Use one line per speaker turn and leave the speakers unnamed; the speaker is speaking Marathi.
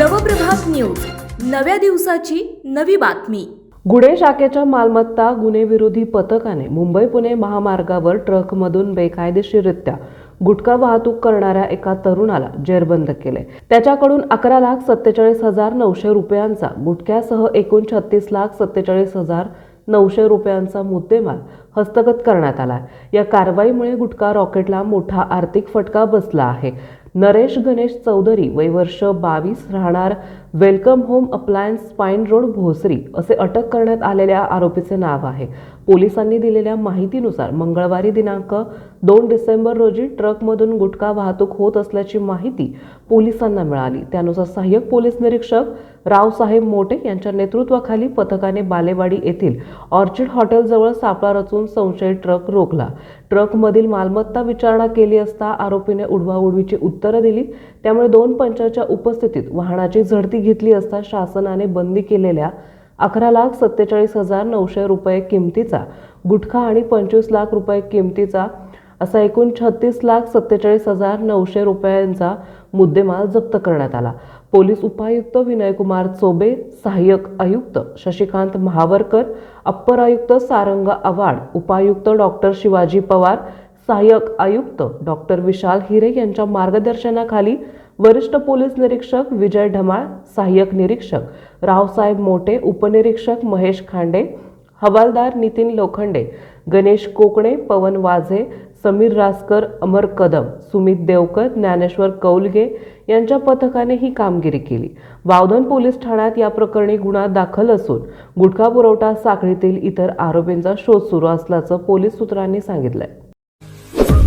नव्या दिवसाची नवी बातमी.
गुन्हे शाखेच्या मालमत्ता गुन्हेविरोधी पथकाने मुंबई पुणे महामार्गावर ट्रकमधून बेकायदेशीररित्या गुटखा वाहतूक करणाऱ्या एका तरुणाला जेरबंद केले. त्याच्याकडून अकरा लाख सत्तेचाळीस हजार नऊशे रुपयांचा गुटख्यासह एकूण छत्तीस लाख सत्तेचाळीस हजार नऊशे रुपयांचा मुद्देमाल हस्तगत करण्यात आला. या कारवाईमुळे गुटखा रॉकेटला मोठा आर्थिक फटका बसला आहे. नरेश गणेश चौधरी वय वर्ष बावीस राहणार welcome home appliance pine road Bhosari असे अटक करण्यात आलेल्या आरोपीचे नाव आहे. पोलिसांनी दिलेल्या माहितीनुसार मंगळवारी दिनांक दोन डिसेंबर रोजी ट्रकमधून गुटखा वाहतूक होत असल्याची माहिती पोलिसांना मिळाली. त्यानुसार सहाय्यक पोलीस निरीक्षक रावसाहेब मोटे यांच्या नेतृत्वाखाली पथकाने बालेवाडी येथील ऑर्चिड हॉटेलजवळ सापळा रचून संशयित ट्रक रोखला. ट्रकमधील मालमत्ता विचारणा केली असता आरोपीने उडवाउडवीची उत्तरं दिली. त्यामुळे दोन पंचाच्या उपस्थितीत वाहनाची झडती माहिती घेतली असता शासनाने बंदी केलेल्या अकरा लाख सत्तेचाळीस हजार नऊशे रुपये किमतीचा गुटखा आणि पंचवीस लाख रुपये किमतीचा असा एकूण छत्तीस लाख सत्तेचाळीस हजार नऊशे रुपयांचा मुद्देमाल जप्त करण्यात आला. पोलीस उपायुक्त विनयकुमार चोबे सहाय्यक आयुक्त शशिकांत महावरकर अप्पर आयुक्त सारंग आव्हाड उपायुक्त डॉक्टर शिवाजी पवार सहाय्यक आयुक्त डॉक्टर विशाल हिरे यांच्या मार्गदर्शनाखाली वरिष्ठ पोलीस निरीक्षक विजय ढमाळ सहाय्यक निरीक्षक रावसाहेब मोटे उपनिरीक्षक महेश खांडे हवालदार नितीन लोखंडे गणेश कोकणे पवन वाझे समीर रासकर अमर कदम सुमित देवकर ज्ञानेश्वर कौलगे यांच्या पथकाने ही कामगिरी केली. वावधन पोलीस ठाण्यात या प्रकरणी गुन्हा दाखल असून गुटखा पुरवठा साखळीतील इतर आरोपींचा शोध सुरू असल्याचं पोलीस सूत्रांनी सांगितलंय.